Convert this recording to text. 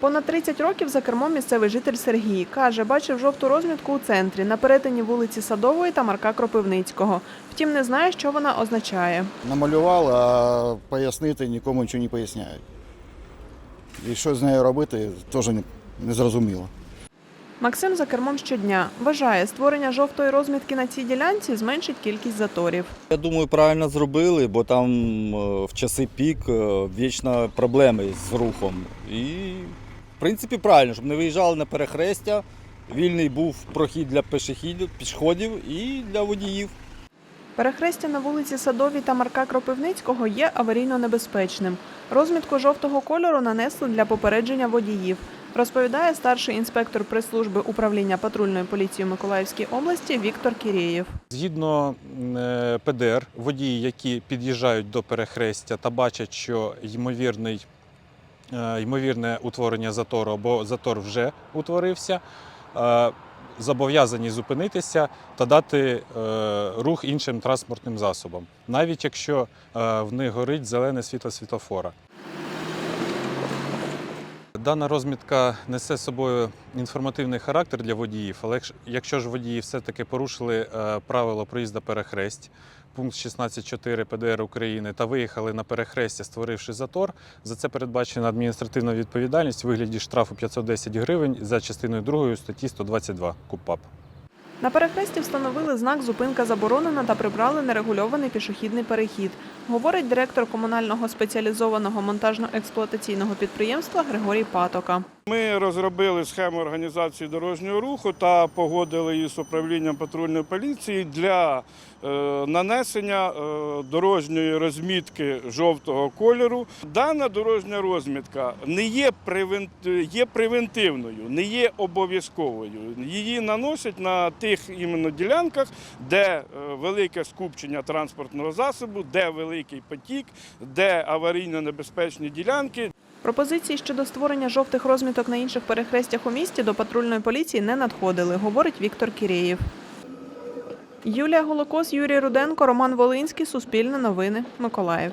Понад 30 років за кермом місцевий житель Сергій каже, бачив жовту розмітку у центрі на перетині вулиці Садової та Марка Кропивницького. Втім, не знає, що вона означає. Намалював, а пояснити нікому нічого не поясняють. І що з нею робити, теж не, зрозуміло. Максим за кермом щодня вважає, створення жовтої розмітки на цій ділянці зменшить кількість заторів. Я думаю, правильно зробили, бо там е, в часи пік е, вічно проблеми з рухом. І, в принципі, правильно, щоб не виїжджали на перехрестя. Вільний був прохід для пішохідів, пішходів і для водіїв. Перехрестя на вулиці Садовій та Марка Кропивницького є аварійно небезпечним. Розмітку жовтого кольору нанесли для попередження водіїв. Розповідає старший інспектор прес-служби управління патрульної поліції в Миколаївській області Віктор Кірєєв. Згідно е, ПДР, водії, які під'їжджають до перехрестя та бачать, що ймовірний, ймовірне утворення затору або затор вже утворився, е, зобов'язані зупинитися та дати е, рух іншим транспортним засобам, навіть якщо е, в них горить зелене світло світлофора. Дана розмітка несе з собою інформативний характер для водіїв, але якщо- ж водії все-таки порушили е, правило проїзду перехресть, пункт 16.4 ПДР України та виїхали на перехрестя, створивши затор, за це передбачена адміністративна відповідальність у вигляді штрафу 510 гривень за частиною 2 статті 122 КУПАП. На перехресті встановили знак Зупинка заборонена та прибрали нерегульований пішохідний перехід, говорить директор комунального спеціалізованого монтажно-експлуатаційного підприємства Григорій Патока. Ми розробили схему організації дорожнього руху та погодили її з управлінням патрульної поліції для е, нанесення е, дорожньої розмітки жовтого кольору. Дана дорожня розмітка не є, превен... є превентивною, не є обов'язковою. Її наносять на тих іменно ділянках, де е, велике скупчення транспортного засобу, де великий потік, де аварійно небезпечні ділянки, Пропозиції щодо створення жовтих розміток на інших перехрестях у місті до патрульної поліції не надходили, говорить Віктор Кірєєв. Юлія Голокос, Юрій Руденко, Роман Волинський, Суспільне новини, Миколаїв.